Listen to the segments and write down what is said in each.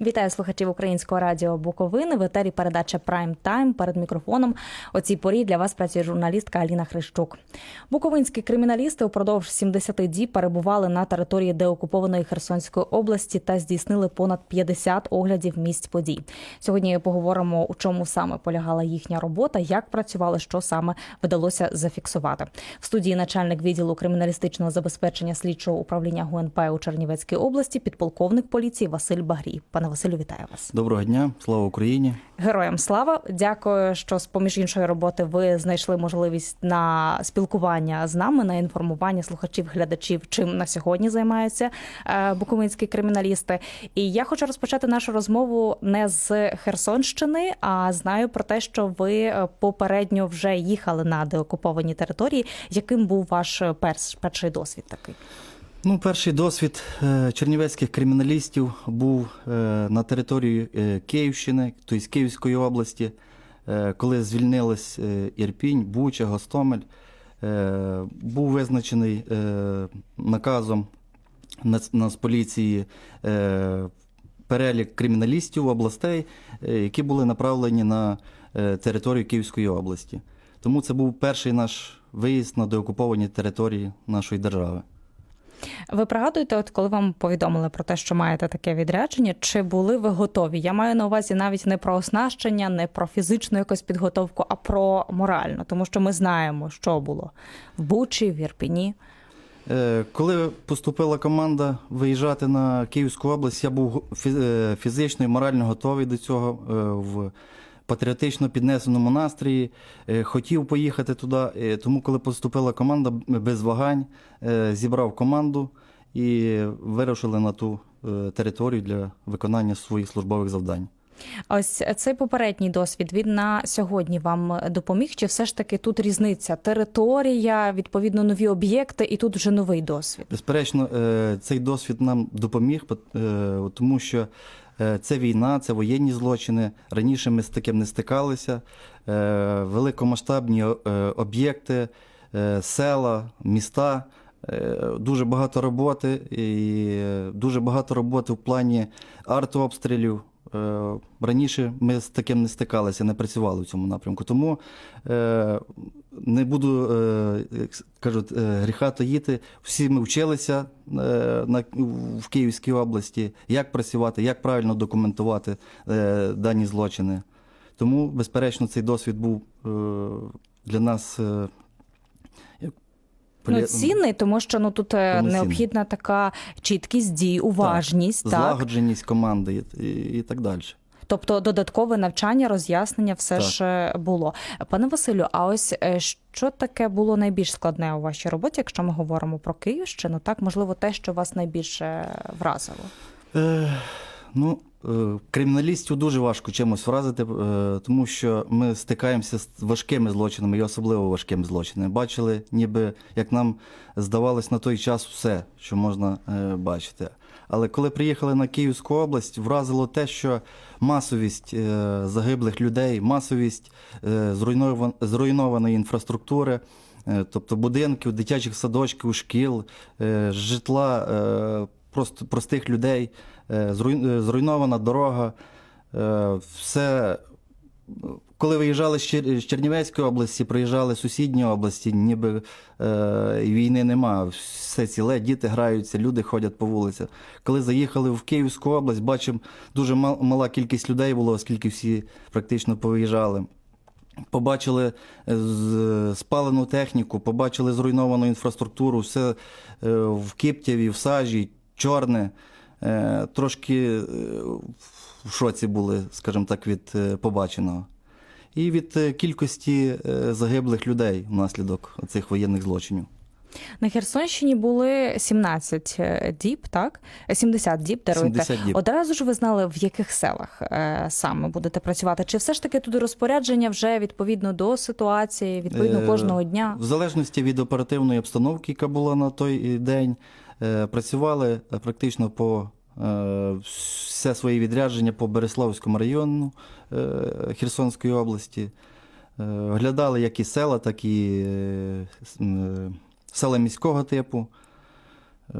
Вітаю слухачів українського радіо Буковини. В етері передача Прайм Тайм перед мікрофоном. О цій порі для вас працює журналістка Аліна Хрищук. Буковинські криміналісти упродовж 70 діб перебували на території деокупованої Херсонської області та здійснили понад 50 оглядів місць подій. Сьогодні поговоримо, у чому саме полягала їхня робота, як працювали, що саме вдалося зафіксувати. В студії начальник відділу криміналістичного забезпечення слідчого управління ГУНП у Чернівецькій області, підполковник поліції Василь Багрій. Пане Василю, вітаю вас. Доброго дня, слава Україні. Героям слава! Дякую, що з поміж іншої роботи ви знайшли можливість на спілкування з нами, на інформування слухачів, глядачів, чим на сьогодні займаються е, буковинські криміналісти. І я хочу розпочати нашу розмову не з Херсонщини, а знаю про те, що ви е, попередньо вже їхали на деокуповані території. Яким був ваш перший досвід такий? Ну, перший досвід е, чернівецьких криміналістів був е, на території е, Київщини, тобто Київської області, коли звільнились Ірпінь, Буча, Гостомель. Був визначений наказом Нац- Нацполіції перелік криміналістів областей, які були направлені на територію Київської області. Тому це був перший наш виїзд на деокуповані території нашої держави. Ви пригадуєте, от коли вам повідомили про те, що маєте таке відрядження, чи були ви готові? Я маю на увазі навіть не про оснащення, не про фізичну якусь підготовку, а про моральну, тому що ми знаємо, що було в Бучі, в Ірпіні. Е, Коли поступила команда виїжджати на Київську область, я був е, фізично і морально готовий до цього е, в патріотично піднесеному настрої. Е, Хотів поїхати туди. Е, Тому, коли поступила команда, без вагань е, зібрав команду і вирушили на ту територію для виконання своїх службових завдань. Ось цей попередній досвід він на сьогодні вам допоміг? Чи все ж таки тут різниця? Територія, відповідно, нові об'єкти, і тут вже новий досвід. Безперечно, цей досвід нам допоміг, тому що це війна, це воєнні злочини. Раніше ми з таким не стикалися. Е, Великомасштабні е, об'єкти, е, села, міста. Е, Дуже багато роботи і е, дуже багато роботи в плані артобстрілів. Е, Раніше ми з таким не стикалися, не працювали в цьому напрямку. Тому е, не буду, е, як кажуть, е, гріха таїти. Всі ми вчилися е, на, в Київській області, як працювати, як правильно документувати дані злочини. Тому, безперечно, цей досвід був для нас. Ну, цінний, тому що ну тут Повноцінний. необхідна така чіткість дій, уважність, так. злагодженість команди і, і, і так далі. Тобто додаткове навчання, роз'яснення все Так. ж е, було. Пане Василю, а ось е, що таке було найбільш складне у вашій роботі, якщо ми говоримо про Київщину, так можливо, те, що вас найбільше вразило? Е, ну, е, криміналістів дуже важко чимось вразити, е, тому що ми стикаємося з важкими злочинами і особливо важкими злочинами. Бачили, ніби як нам здавалось на той час все, що можна е, бачити. Але коли приїхали на Київську область, вразило те, що масовість е, загиблих людей, масовість е, зруйнован- зруйнованої інфраструктури, е, тобто будинків, дитячих садочків, шкіл, житла простих людей, зруйнована дорога. Все коли виїжджали з Чернівецької області, приїжджали з сусідні області, ніби е, війни нема. Все ціле, діти граються, люди ходять по вулицях. Коли заїхали в Київську область, бачимо, дуже мала кількість людей було, оскільки всі практично повиїжджали. Побачили е, спалену техніку, побачили зруйновану інфраструктуру, все е, в киптяві, в сажі, чорне. Е, Трошки в шоці були, скажімо так, від побаченого. І від е, кількості е, загиблих людей внаслідок цих воєнних злочинів. На Херсонщині були 17 е, діб, так? Е, 70 діб, даруйте. 70 діб. Одразу ж ви знали, в яких селах саме будете працювати? Чи все ж таки туди розпорядження вже відповідно до ситуації, відповідно кожного дня? В залежності від оперативної обстановки, яка була на той день, працювали практично по все свої відрядження по Береславському району е, Херсонської області. Е, Оглядали як і села, так і е, е, села міського типу. Е,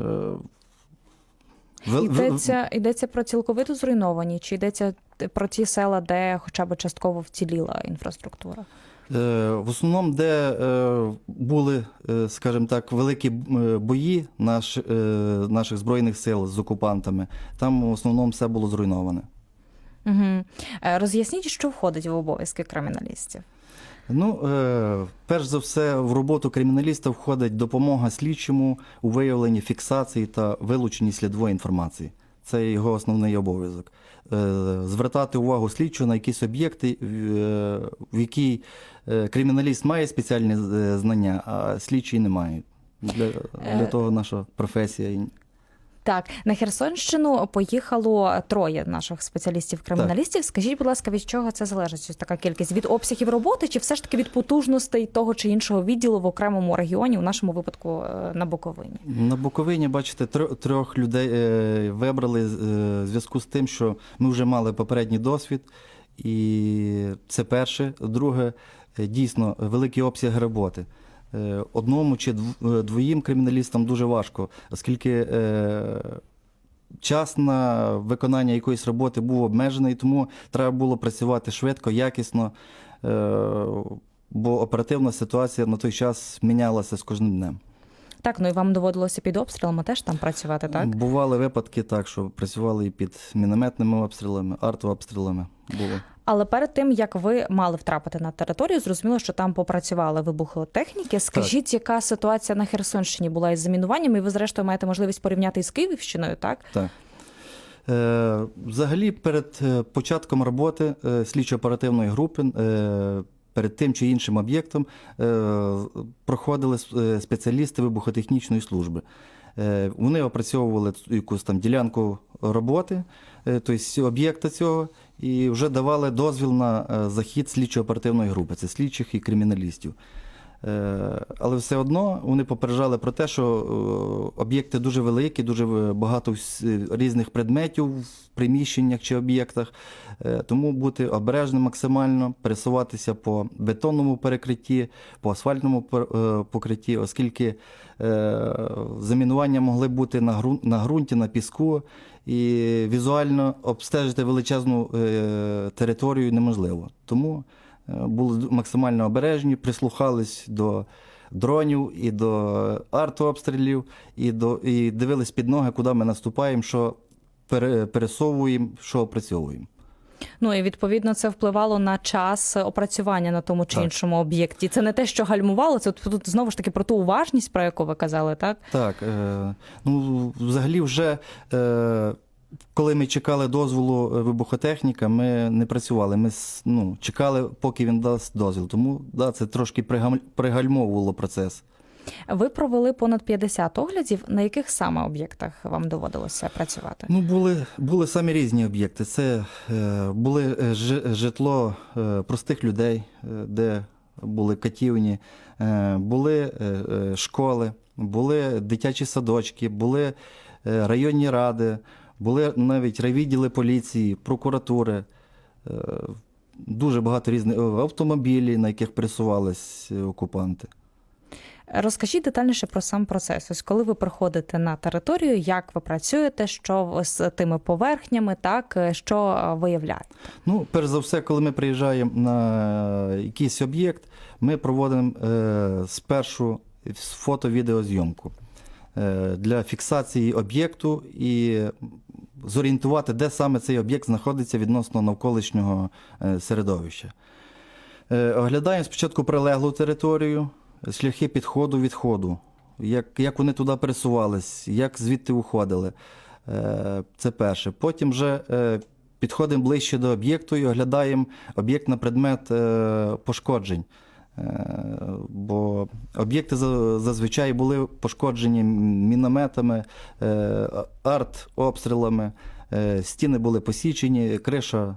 Йдеться, йдеться про цілковито зруйновані, чи йдеться про ті села, де хоча б частково вціліла інфраструктура? Е, В основному, де е, були, е, скажімо так, великі бої наш, наших збройних сил з окупантами, там в основному все було зруйноване. Угу. Роз'ясніть, що входить в обов'язки криміналістів. Ну, перш за все, в роботу криміналіста входить допомога слідчому у виявленні фіксації та вилученні слідової інформації. Це його основний обов'язок. Е, Звертати увагу слідчого на якісь об'єкти, в- які якій е, криміналіст має спеціальні е, знання, а слідчий не має. Для, для Е. того наша професія. Так, на Херсонщину поїхало троє наших спеціалістів-криміналістів. Скажіть, будь ласка, від чого це залежить? Ось така кількість від обсягів роботи, чи все ж таки від потужностей того чи іншого відділу в окремому регіоні, у нашому випадку е, на Буковині? На Буковині, бачите, трьох людей е, вибрали е, в зв'язку з тим, що ми вже мали попередній досвід, і це перше. Друге, дійсно, великий обсяг роботи. Е, Одному чи е, двоїм криміналістам дуже важко, оскільки е, час на виконання якоїсь роботи був обмежений, тому треба було працювати швидко, якісно, бо оперативна ситуація на той час мінялася з кожним днем. Так, ну і вам доводилося під обстрілами теж там працювати, так? Бували випадки так, що працювали і під мінометними обстрілами, артообстрілами було. Але перед тим як ви мали втрапити на територію, зрозуміло, що там попрацювали вибухотехніки. Скажіть, яка ситуація на Херсонщині була із замінуванням, і ви зрештою маєте можливість порівняти із Київщиною, так? Так. Е, взагалі, перед е, початком роботи е, слідчо-оперативної групи, е, перед тим чи іншим об'єктом, проходили спеціалісти вибухотехнічної служби. Вони опрацьовували якусь там ділянку роботи, тобто об'єкта цього, і вже давали дозвіл на е, захід слідчо-оперативної групи, це слідчих і криміналістів. Е, Але все одно вони попереджали про те, що е, об'єкти дуже великі, дуже багато різних предметів в приміщеннях чи об'єктах. Тому бути обережним максимально, пересуватися по бетонному перекритті, по асфальтному покритті, оскільки замінування могли бути на ґрунті, на піску, і візуально обстежити величезну е, територію неможливо. Тому е, були максимально обережні, прислухались до дронів і до артообстрілів, і, до, і дивились під ноги, куди ми наступаємо, що пере- пересовуємо, що опрацьовуємо. Ну і відповідно це впливало на час опрацювання на тому чи Так. іншому об'єкті. Це не те, що гальмувало, це тут знову ж таки про ту уважність, про яку ви казали, так? Так, е, ну взагалі, вже е, коли ми чекали дозволу е, вибухотехніка, ми не працювали. Ми ну, чекали, поки він дасть дозвіл. Тому да, це трошки пригальмовувало процес. Ви провели понад 50 оглядів. На яких саме об'єктах вам доводилося працювати? Ну, були, були самі різні об'єкти. Це е, були е, житло е, простих людей, е, де були катівні, е, були школи, були дитячі садочки, були районні ради, були навіть райвідділи поліції, прокуратури. Е, дуже багато різних е, автомобілі, на яких пересувались окупанти. Розкажіть детальніше про сам процес. Ось коли ви приходите на територію, як ви працюєте, що з тими поверхнями, так що е, виявляєте? Ну, перш за все, коли ми приїжджаємо на якийсь об'єкт, ми проводимо е, спершу фото-відеозйомку е, для фіксації об'єкту і зорієнтувати, де саме цей об'єкт знаходиться відносно навколишнього е, середовища. Е, оглядаємо спочатку прилеглу територію, шляхи підходу відходу, як, як вони туди пересувались, як звідти уходили. Е, Це перше. Потім вже е, підходимо ближче до об'єкту і оглядаємо об'єкт на предмет е, пошкоджень. Бо Об'єкти зазвичай були пошкоджені мінометами, арт-обстрілами, стіни були посічені, криша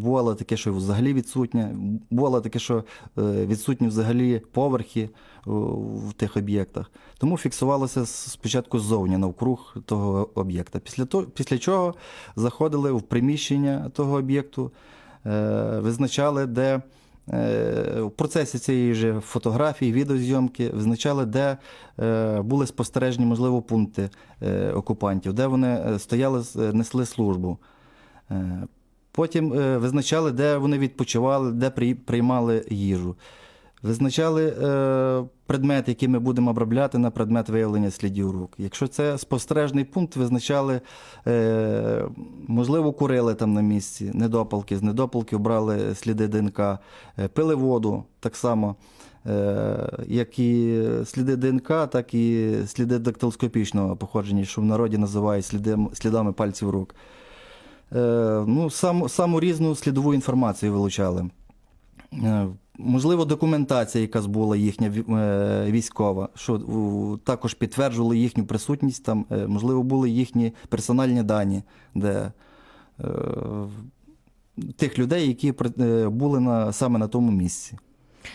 бувало таке, що взагалі відсутня, бувало таке, що е, відсутні взагалі поверхи в тих об'єктах. Тому фіксувалося спочатку ззовні навкруг того об'єкта. Після, того, після чого заходили в приміщення того об'єкту, е, визначали, де е, в процесі цієї ж фотографії, відеозйомки визначали, де е, були спостережні, можливо, пункти е, окупантів, де вони е, стояли, е, несли службу. Потім е, визначали, де вони відпочивали, де приймали їжу. Визначали е, предмет, який ми будемо обробляти на предмет виявлення слідів рук. Якщо це спостережний пункт, визначали, е, можливо, курили там на місці, недопалки. З недопалків брали сліди ДНК, е, пили воду так само. Як і сліди ДНК, так і сліди дактилоскопічного походження, що в народі називають слідами пальців рук. Е, ну, саму, саму різну слідову інформацію вилучали. Е, Можливо, документація, яка була їхня е, військова, що також підтверджували їхню присутність там, можливо, були їхні персональні дані, де тих людей, які були на, саме на тому місці.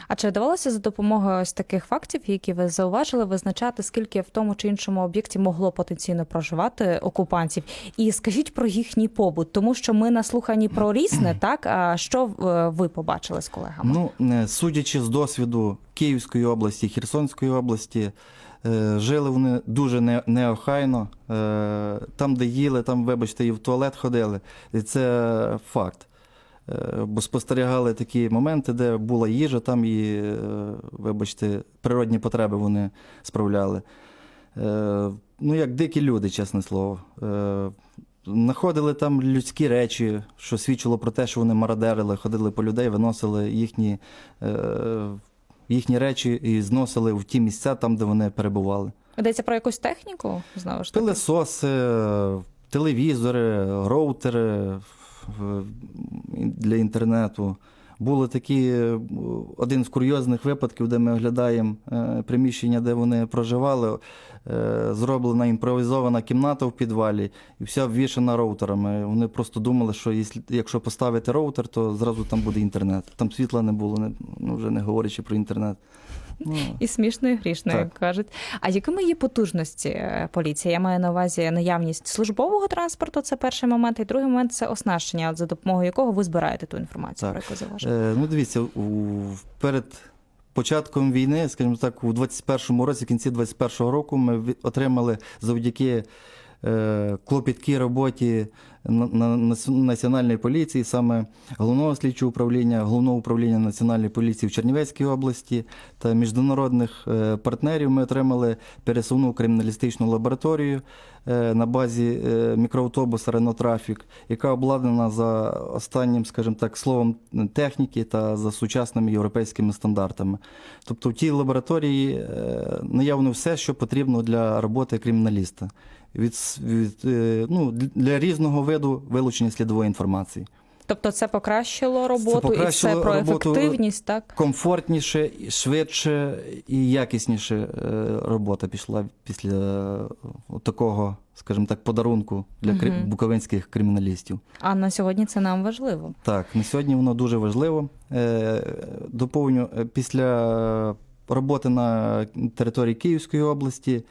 А чи вдавалося за допомогою ось таких фактів, які ви зауважили, визначати, скільки в тому чи іншому об'єкті могло потенційно проживати окупантів? І скажіть про їхній побут, тому що ми наслухані про різне, так? А що е, ви побачили з колегами? Ну, е, судячи з досвіду Київської області, Херсонської області, е, жили вони дуже неохайно. Там, де їли, там, вибачте, і в туалет ходили. І це факт. Е, Бо спостерігали такі моменти, де була їжа, там і, е, вибачте, природні потреби вони справляли. Е, Ну, як дикі люди, чесне слово. Знаходили там людські речі, що свідчило про те, що вони мародерили, ходили по людей, виносили їхні, їхні речі і зносили в ті місця, там, де вони перебували. Йдеться про якусь техніку? Знову ж таки? Пилесоси, телевізори, роутери для інтернету. Були такі е, один з курйозних випадків, де ми оглядаємо е, приміщення, де вони проживали. Е, Зроблена імпровізована кімната в підвалі і вся обвішана роутерами. Вони просто думали, що якщо поставити роутер, то зразу там буде інтернет. Там світла не було, ну, вже не говорячи про інтернет. Ну, І смішно, і грішно, як кажуть. А якими є потужності е, поліції? Я маю на увазі наявність службового транспорту, це перший момент, і другий момент це оснащення, за допомогою якого ви збираєте ту інформацію, Так. про яку. Е, ну, дивіться, перед початком війни, скажімо так, у 21-му році, в кінці 21-го року, ми отримали завдяки е, клопіткій роботі національної поліції, саме головного слідчого управління, головного управління національної поліції в Чернівецькій області та міжнародних е, партнерів. Ми отримали пересувну криміналістичну лабораторію е, на базі е, мікроавтобуса Traffic, яка обладнана за останнім, скажімо так, словом техніки та за сучасними європейськими стандартами. Тобто в тій лабораторії наявно все, що потрібно для роботи криміналіста. Від, від, е, ну, для різного виду вилучення слідової інформації. Тобто це покращило роботу, і покращило це про роботу. ефективність, так? Комфортніше, швидше і якісніше е, робота пішла після е, такого, скажімо так, подарунку для Мгм. буковинських криміналістів. А на сьогодні це нам важливо. Так, на сьогодні воно дуже важливо. Доповню, після роботи на території Київської області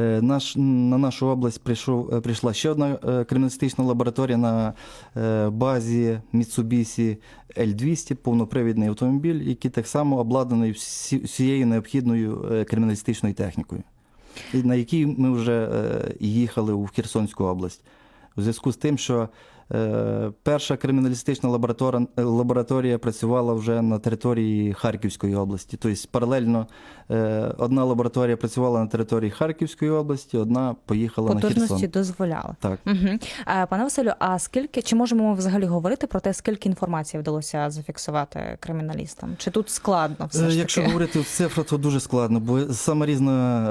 наш, на нашу область прийшов, е, прийшла ще одна е, криміналістична лабораторія на е, базі Mitsubishi L200, повнопривідний автомобіль, який так само обладнаний всі- всією необхідною е, криміналістичною технікою, на якій ми вже е, їхали у Херсонську область. У зв'язку з тим, що е, перша криміналістична лабораторія, лабораторія працювала вже на території Харківської області. Тобто паралельно е, одна лабораторія працювала на території Харківської області, одна поїхала на Херсон. дозволяли. Так. Угу. Пане Василю, а скільки чи можемо ми взагалі говорити про те, скільки інформації вдалося зафіксувати криміналістам? Чи тут складно все Е, ж Якщо таки? говорити в цифрах, то дуже складно, бо саме різна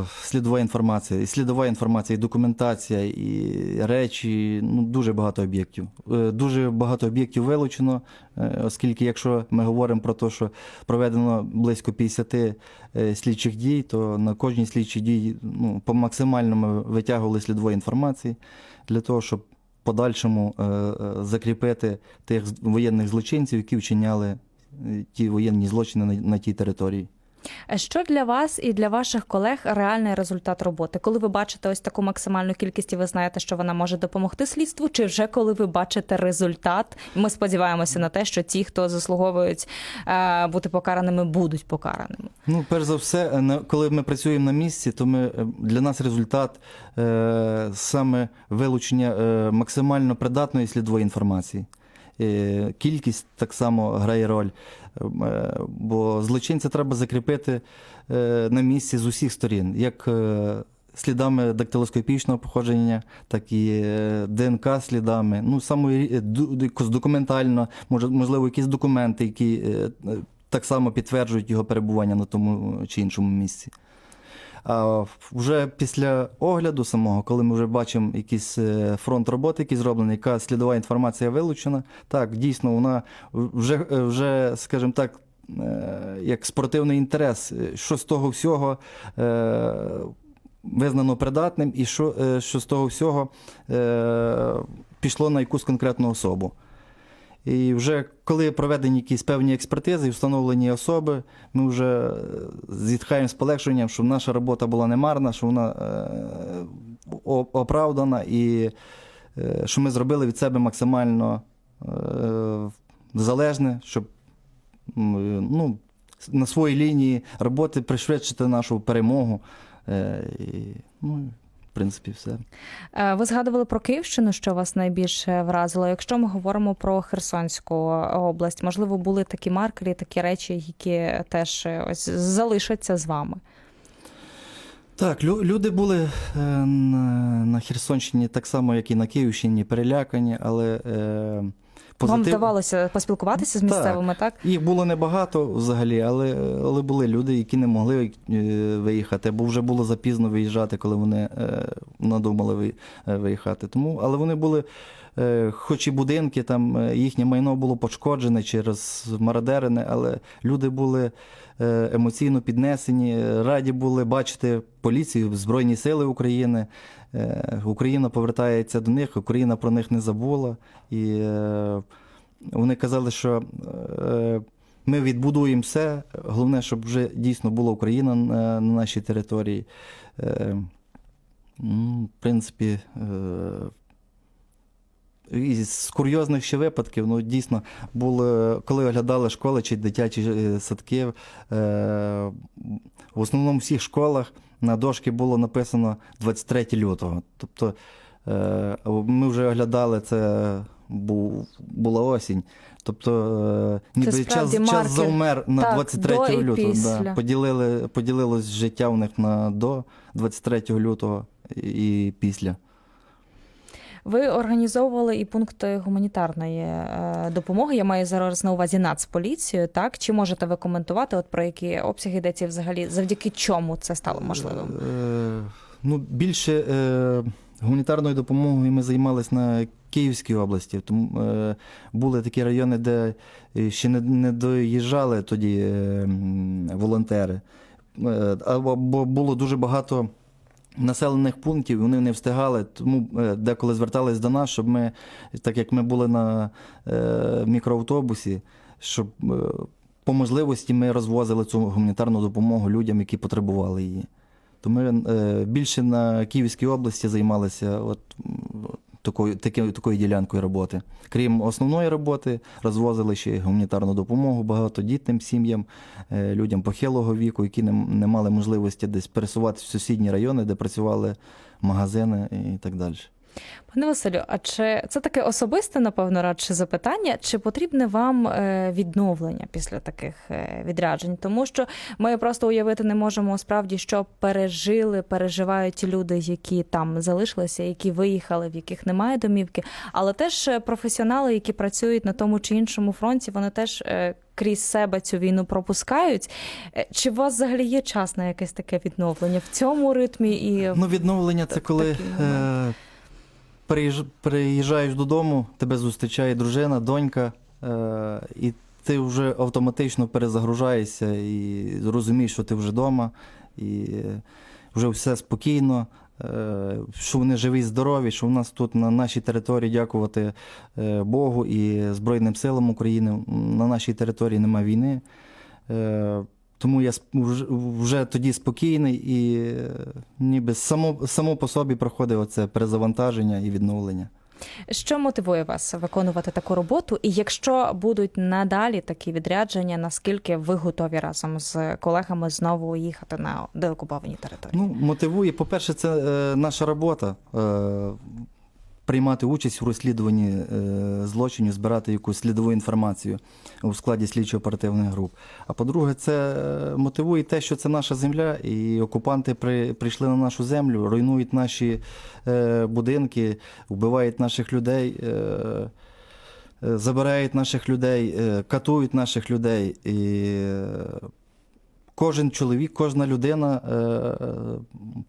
е, слідова інформація, і слідова інформація, і документація, і речі, ну дуже багато багато об'єктів. Е, Дуже багато об'єктів вилучено, е, оскільки, якщо ми говоримо про те, що проведено близько 50 е, слідчих дій, то на кожній слідчій дії ну, по максимальному витягували слідової інформації для того, щоб подальшому закріпити тих воєнних злочинців, які вчиняли ті воєнні злочини на тій території. Е, Що для вас і для ваших колег реальний результат роботи? Коли ви бачите ось таку максимальну кількість, і ви знаєте, що вона може допомогти слідству, чи вже коли ви бачите результат? Ми сподіваємося на те, що ті, хто заслуговують е, бути покараними, будуть покараними. Ну, перш за все, е, коли ми працюємо на місці, то ми, для нас результат саме вилучення максимально придатної слідової інформації. Кількість так само грає роль, бо злочинця треба закріпити е, на місці з усіх сторін, як е, слідами дактилоскопічного походження, так і е, ДНК слідами, ну саме документально, може, можливо, якісь документи, які е, е, так само підтверджують його перебування на тому чи іншому місці. А вже після огляду самого, коли ми вже бачимо якийсь е, фронт роботи, який зроблений, яка слідова інформація вилучена, так, дійсно, вона вже, е, вже скажімо так, е, як спортивний інтерес, що з того всього визнано придатним, і що, що з того всього пішло на якусь конкретну особу. І вже коли проведені якісь певні експертизи і встановлені особи, ми вже е, зітхаємо з полегшенням, що наша робота була не марна, що вона е, оправдана і е, що ми зробили від себе максимально залежне, щоб ну, на своїй лінії роботи пришвидшити нашу перемогу. Ну, в принципі, все. Е, Ви згадували про Київщину, що вас найбільше вразило. Якщо ми говоримо про Херсонську область, можливо, були такі маркери, такі речі, які теж е, ось залишаться з вами. Так, люди були е, на, Херсонщині так само, як і на Київщині, перелякані, але е, позитив... Вам вдавалося поспілкуватися з місцевими, так? Їх було небагато взагалі, але, але були люди, які не могли е, виїхати, бо вже було запізно виїжджати, коли вони е, надумали е, виїхати. Тому, але вони були, хоч і будинки, там їхнє майно було пошкоджене через мародерини, але люди були емоційно піднесені, раді були бачити поліцію, Збройні Сили України. Е, Україна повертається до них, Україна про них не забула. І е, вони казали, що е, ми відбудуємо все. Головне, щоб вже дійсно була Україна на, на нашій території. В принципі, з курйозних ще випадків, ну дійсно, було, коли оглядали школи чи дитячі садки, в основному всіх школах на дошки було написано 23 лютого. Тобто е, ми вже оглядали це, був, була осінь. Тобто, е, ніби час, справді час маркер. завмер на Так, 23 до і лютого. після. Да. Поділили, поділилось життя у них на до 23 лютого і після. Ви організовували і пункти гуманітарної е, допомоги. Я маю зараз на увазі Нацполіцію. Так чи можете ви коментувати, от про які обсяги йдеться взагалі, завдяки чому це стало можливим? Е, ну, більше е, гуманітарною допомогою ми займалися на Київській області. Тому були такі райони, де ще не, доїжджали тоді волонтери. Або було дуже багато. Населених пунктів вони не встигали, тому е, деколи звертались до нас, щоб ми, так як ми були на е, мікроавтобусі, щоб е, по можливості ми розвозили цю гуманітарну допомогу людям, які потребували її. То ми більше на Київській області займалися от, такою, таки- такою ділянкою роботи. Крім основної роботи, розвозили ще гуманітарну допомогу багатодітним сім'ям, е, людям похилого віку, які не, не мали можливості десь пересуватися в сусідні райони, де працювали магазини і так далі. Пане Василю, а чи це таке особисте, напевно, радше запитання? Чи потрібне вам е, відновлення після таких е, відряджень? Тому що ми просто уявити не можемо справді, що пережили, переживають ті люди, які там залишилися, які виїхали, в яких немає домівки. Але теж е, професіонали, які працюють на тому чи іншому фронті, вони теж. Крізь себе цю війну пропускають. Чи у вас взагалі є час на якесь таке відновлення в цьому ритмі? І Ну, відновлення це коли приїж- приїжджаєш додому, тебе зустрічає дружина, донька, е, і ти вже автоматично перезагружаєшся і розумієш, що ти вже вдома, і е, вже все спокійно. е, Що вони живі, здорові, що в нас тут на нашій території, дякувати е, Богу і Збройним силам України, на нашій території немає війни. Тому я вже, тоді спокійний і е, ніби само, само по собі проходить оце перезавантаження і відновлення. Що мотивує вас виконувати таку роботу? І якщо будуть надалі такі відрядження, наскільки ви готові разом з колегами знову їхати на деокуповані території? Ну, мотивує, по-перше, це е, наша робота. Е, Приймати участь у розслідуванні е, злочинів, збирати якусь слідову інформацію у складі слідчо-оперативних груп. А по-друге, це е, мотивує те, що це наша земля, і окупанти при, прийшли на нашу землю, руйнують наші е, будинки, вбивають наших людей, забирають наших людей, катують наших людей. І кожен чоловік, кожна людина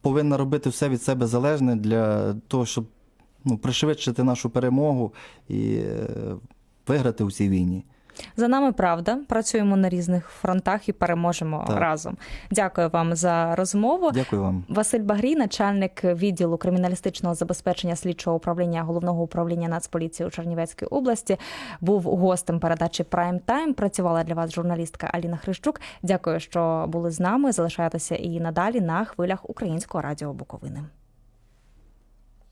повинна робити все від себе залежне для того, щоб ну, пришвидшити нашу перемогу і е, виграти у цій війні. За нами правда. Працюємо на різних фронтах і переможемо Так. разом. Дякую вам за розмову. Дякую вам. Василь Багрій, начальник відділу криміналістичного забезпечення слідчого управління головного управління Нацполіції у Чернівецькій області, був гостем передачі Прайм Тайм. Працювала для вас журналістка Аліна Хрищук. Дякую, що були з нами. Залишайтеся і надалі на хвилях Українського радіо Буковини.